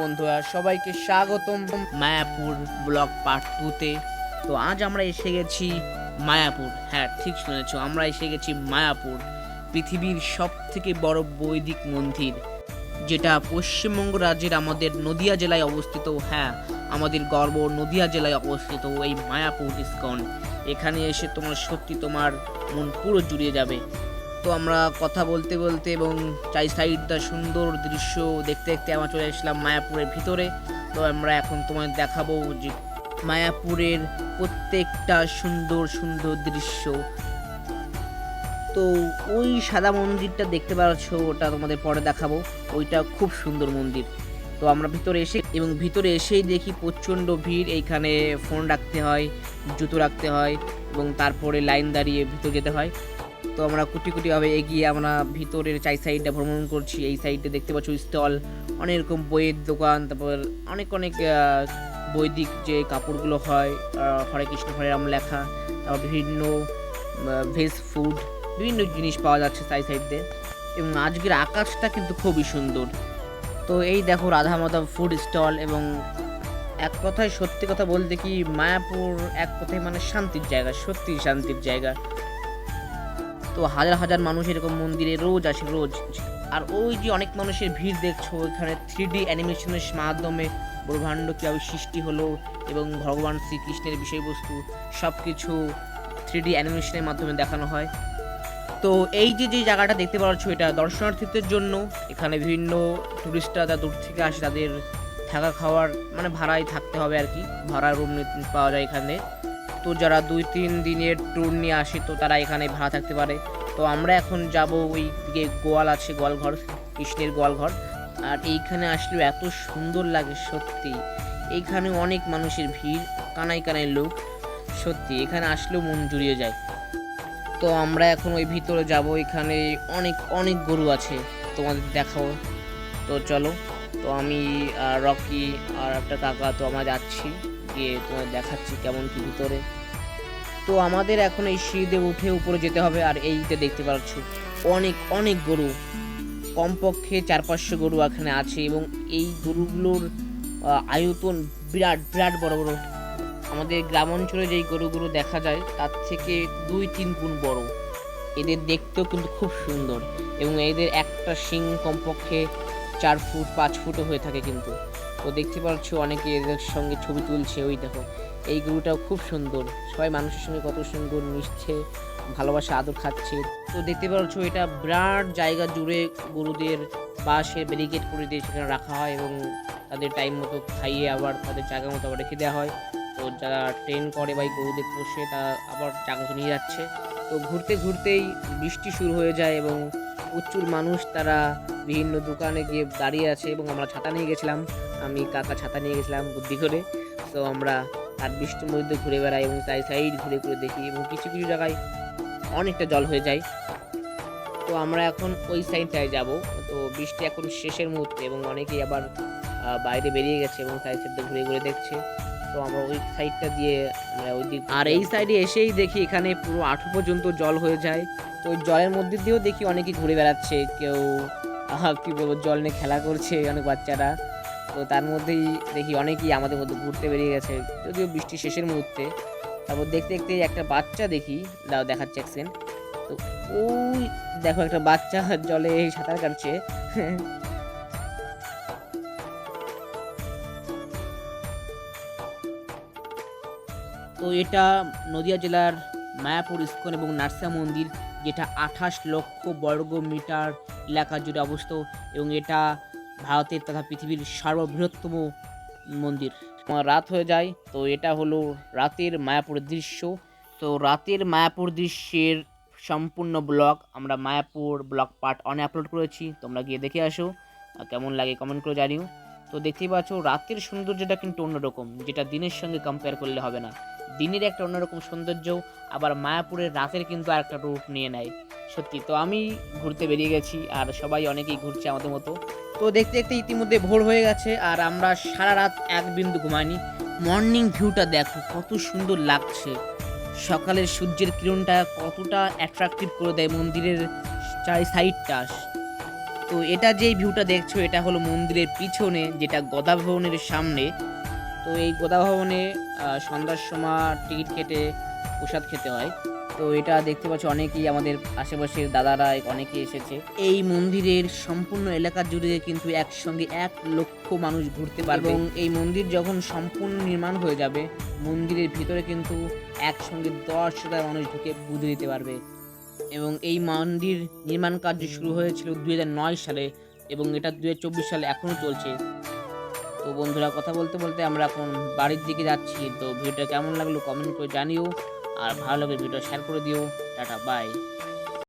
বন্ধুরা, সবাইকে স্বাগতম মায়াপুর ব্লক পার্ট টুতে তো। আজ আমরা এসে গেছি মায়াপুর। হ্যাঁ ঠিক শুনেছ, আমরা এসে গেছি মায়াপুর, পৃথিবীর সব থেকে বড় বৈদিক মন্দির, যেটা পশ্চিমবঙ্গ রাজ্যের আমাদের নদিয়া জেলায় অবস্থিত। হ্যাঁ আমাদের গর্ব নদিয়া জেলায় অবস্থিত এই মায়াপুর ইস্কন। এখানে এসে তোমার সত্যি তোমার মন পুরো জুড়িয়ে যাবে। তো আমরা কথা বলতে বলতে এবং চাই সাইডটা সুন্দর দৃশ্য দেখতে দেখতে আমরা চলে আসলাম মায়াপুরের ভিতরে। তো আমরা এখন তোমায় দেখাবো যে মায়াপুরের প্রত্যেকটা সুন্দর সুন্দর দৃশ্য। তো ওই সাদা মন্দিরটা দেখতে পাচ্ছ, ওটা তোমাদের পরে দেখাবো। ওইটা খুব সুন্দর মন্দির। তো আমরা ভিতরে এসে এবং ভিতরে এসেই দেখি প্রচণ্ড ভিড়। এইখানে ফোন রাখতে হয়, জুতো রাখতে হয় এবং তারপরে লাইন দাঁড়িয়ে ভিতরে যেতে হয়। তো আমরা কুটি কুটিভাবে এগিয়ে আমরা ভিতরের চাই সাইডটা ভ্রমণ করছি। এই সাইডে দেখতে পাচ্ছ স্টল, অনেক রকম বইয়ের দোকান, তারপর অনেক অনেক বৈদিক যে কাপড়গুলো হয় হরে কৃষ্ণ, হরে রাম লেখা, তারপর বিভিন্ন ভেজ ফুড বিভিন্ন জিনিস পাওয়া যাচ্ছে সাই সাইডে। এবং আজকের আকাশটা কিন্তু খুবই সুন্দর। তো এই দেখো রাধা মাধব ফুড স্টল এবং এক কথায় সত্যি কথা বলতে কি, মায়াপুর এক কথায় মানে শান্তির জায়গা সত্যি শান্তির জায়গা। তো হাজার হাজার মানুষ এরকম মন্দিরে রোজ আসে, রোজ। আর ওই যে অনেক মানুষের ভিড় দেখছ, ওইখানে থ্রি ডি অ্যানিমেশনের মাধ্যমে ব্রহ্মাণ্ড কীভাবে সৃষ্টি হলো এবং ভগবান শ্রীকৃষ্ণের বিষয়বস্তু সব কিছু থ্রি ডি অ্যানিমেশনের মাধ্যমে দেখানো হয়। তো এই যে যে জায়গাটা দেখতে পাচ্ছ, এটা দর্শনার্থীদের জন্য। এখানে বিভিন্ন টুরিস্টরা যারা দূর থেকে আসে, তাদের থাকা খাওয়ার মানে ভাড়ায় থাকতে হবে আর কি। ভাড়া রুম পাওয়া যায় এখানে। তো যারা দুই, তিন দিনের ট্যুর নিয়ে আসে, তো তারা এখানে ভাড়া থাকতে পারে। তো আমরা এখন যাব ওই দিকে গোয়াল আছে, গোয়ালঘর, কৃষ্ণের গোয়ালঘর। আর এইখানে আসলেও এত সুন্দর লাগে, সত্যি। এইখানে অনেক মানুষের ভিড় কানাই কানাই লোক, সত্যি। এখানে আসলেও মন জুড়িয়ে যায়। তো আমরা এখন ওই ভিতরে যাব, এখানে অনেক অনেক গরু আছে, তোমাদের দেখাও তো চলো, তো আমি রকি আর একটা কাকা, তো আমরা যাচ্ছি, গিয়ে তোমাদের দেখাচ্ছি কেমন কি ভিতরে। তো আমাদের এখন এই সিঁড়িতে উঠে উপরে যেতে হবে, আর এইটা দেখতে পাচ্ছ, অনেক অনেক গরু। কমপক্ষে চার পাঁচশো গরু এখানে আছে, এবং এই গরুগুলোর আয়তন বিরাট বিরাট বড় বড়। আমাদের গ্রাম অঞ্চলে যেই গরুগুলো দেখা যায়, তার থেকে দুই তিন গুণ বড়। এদের দেখতেও কিন্তু খুব সুন্দর, এবং এদের একটা শিং কমপক্ষে চার ফুট, পাঁচ ফুটও হয়ে থাকে কিন্তু। তো দেখতে পাচ্ছ অনেকে এদের সঙ্গে ছবি তুলছে, ওই দেখো। এই গরুটাও খুব সুন্দর। সবাই মানুষের সঙ্গে কত সুন্দর মিশছে, ভালোবাসা, আদর খাচ্ছে। তো দেখতে পাচ্ছ এটা বিরাট জায়গা জুড়ে গরুদের বাঁশের ব্যারিকেড করে দিয়ে সেখানে রাখা হয় এবং তাদের টাইম মতো খাইয়ে আবার তাদের জায়গা মতো আবার রেখে দেওয়া হয়। তো যারা ট্রেন করে বা গরুদের পোষে তা আবার জায়গা মতো নিয়ে যাচ্ছে। তো ঘুরতে ঘুরতেই বৃষ্টি শুরু হয়ে যায় এবং প্রচুর মানুষ তারা বিভিন্ন দোকানে গিয়ে দাঁড়িয়ে আছে এবং আমরা ছাতা নিয়ে গেছিলাম। আমি কাকা ছাতা নিয়ে গেছিলাম বুদ্ধি করে। তো আমরা আর বৃষ্টির মধ্যে ঘুরে বেড়াই এবং তাই সাইড ঘুরে ঘুরে দেখি এবং কিছু কিছু জায়গায় অনেকটা জল হয়ে যায়। তো আমরা এখন ওই সাইডটায় যাব। তো বৃষ্টি এখন শেষের মুহূর্তে এবং অনেকেই আবার বাইরে বেরিয়ে গেছে এবং সাইড সাইডটা ঘুরে ঘুরে দেখছে। তো আমরা ওই সাইডটা দিয়ে আমরা ওই দিক আর এই সাইডে এসেই দেখি এখানে পুরো আঠু পর্যন্ত জল হয়ে যায়। তো ওই জলের মধ্যে দিয়েও দেখি অনেকেই ঘুরে বেড়াচ্ছে। কেউ কি বলব, জল নিয়ে খেলা করছে অনেক বাচ্চারা। তো তার মধ্যেই দেখি অনেকেই আমাদের মধ্যে ঘুরতে বেরিয়ে গেছে, যদিও বৃষ্টি শেষের মুহূর্তে। তারপর দেখতে দেখতে একটা বাচ্চা দেখি, দাও দেখাচ্ছে এক সেকেন্ড তো ওই দেখো একটা বাচ্চা জলে সাঁতার কাটছে। তো এটা নদিয়া জেলার মায়াপুর ইস্কন এবং নার্সা মন্দির, যেটা আঠাশ লক্ষ বর্গ মিটার এলাকা জুড়ে অবস্থিত এবং এটা ভারতের তথা পৃথিবীর সর্ববৃহত্তম মন্দির। রাত হয়ে যায়, তো এটা হলো রাতের মায়াপুর দৃশ্য। তো রাতের মায়াপুর দৃশ্যের সম্পূর্ণ ব্লগ আমরা Mayapur blog part one upload করেছি, তোমরা গিয়ে দেখে আসো কেমন লাগে কমেন্ট করে জানিও। তো দেখতেই পাচ্ছ, রাতের সৌন্দর্যটা কিন্তু অন্যরকম, যেটা দিনের সঙ্গে কম্পেয়ার করলে হবে না। দিনের একটা অন্যরকম সৌন্দর্য, আবার মায়াপুরের রাতের কিন্তু আর একটা রূপ নিয়ে নেয়। সত্যি, তো আমি ঘুরতে বেরিয়ে গেছি আর সবাই অনেকেই ঘুরছে আমাদের মতো। তো দেখতে দেখতে ইতিমধ্যে ভোর হয়ে গেছে আর আমরা সারা রাত এক বিন্দু ঘুমাইনি। মর্নিং ভিউটা দেখো, কত সুন্দর লাগছে। সকালের সূর্যের কিরণটা কতটা অ্যাট্রাকটিভ করে দেয় মন্দিরের চারি সাইডটা তো এটা যেই ভিউটা দেখছ, এটা হলো মন্দিরের পিছনে, যেটা গদা ভবনের সামনে। তো এই গোদা ভবনে সন্ধ্যার সময় টিকিট কেটে প্রসাদ খেতে হয়। তো এটা দেখতে পাচ্ছ অনেকেই আমাদের আশেপাশের দাদারা অনেকেই এসেছে। এই মন্দিরের সম্পূর্ণ এলাকা জুড়ে কিন্তু একসঙ্গে এক লক্ষ মানুষ ঘুরতে পারবে। এবং এই মন্দির যখন সম্পূর্ণ নির্মাণ হয়ে যাবে মন্দিরের ভিতরে কিন্তু একসঙ্গে দশ হাজার মানুষ ঢুকে পুজো দিতে পারবে। এবং এই মন্দির নির্মাণ কার্য শুরু হয়েছিল দু হাজার নয় সালে এবং এটা দু হাজার চব্বিশ সালে এখনও চলছে। তো বন্ধুরা কথা বলতে বলতে আমরা এখন বাড়ির দিকে যাচ্ছি। তো ভিডিওটা কেমন লাগল কমেন্ট করে জানিও। আর ভালো লাগলে ভিডিও শেয়ার করে দিও। Tata bye